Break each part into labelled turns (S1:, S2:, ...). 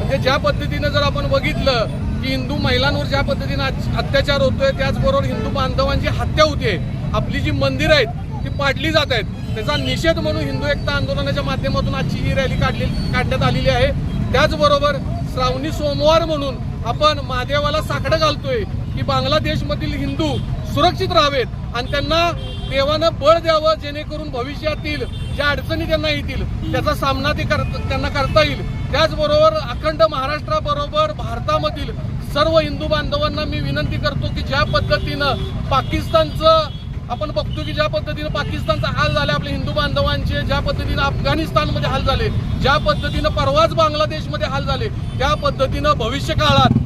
S1: म्हणजे ज्या पद्धतीनं जर आपण बघितलं की हिंदू महिलांवर ज्या पद्धतीनं अत्याचार होतोय त्याचबरोबर हिंदू बांधवांची हत्या होते आपली जी मंदिरं आहेत ती पाडली जात आहेत. त्याचा निषेध म्हणून हिंदू एकता आंदोलनाच्या माध्यमातून आजची ही रॅली काढली काढण्यात आलेली आहे. त्याचबरोबर श्रावणी सोमवार म्हणून आपण महादेवाला साकडं घालतोय की बांगलादेशमधील हिंदू सुरक्षित राहावेत आणि त्यांना देवानं बळ द्यावं जेणेकरून भविष्यातील ज्या अडचणी त्यांना येतील त्याचा सामना ते कर त्यांना करता येईल. त्याचबरोबर अखंड महाराष्ट्राबरोबर भारतामधील सर्व हिंदू बांधवांना मी विनंती करतो की ज्या पद्धतीनं पाकिस्तानचं आपण बघतो की ज्या पद्धतीनं पाकिस्तानचा हाल झाले आपले हिंदू बांधवांचे ज्या पद्धतीनं अफगाणिस्तानमध्ये हाल झाले ज्या पद्धतीनं परवाच बांगलादेशमध्ये हाल झाले त्या पद्धतीनं भविष्य काळात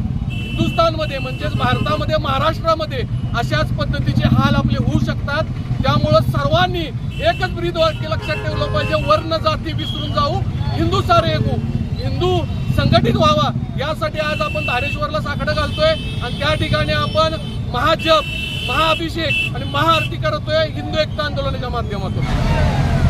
S1: हिंदुस्थानमध्ये म्हणजेच भारतामध्ये महाराष्ट्रामध्ये अशाच पद्धतीचे हाल आपले होऊ शकतात. त्यामुळं सर्वांनी एकच ब्रीद वाक्य लक्षात ठेवलं पाहिजे. वर्ण जाती विसरून जाऊ हिंदू सारे ऐकू हिंदू संघटित व्हावा यासाठी आज आपण धारेश्वरला साकडं घालतोय. आणि त्या ठिकाणी आपण महाजप महाअभिषेक आणि महाआरती करतोय हिंदू एकता आंदोलनाच्या माध्यमातून.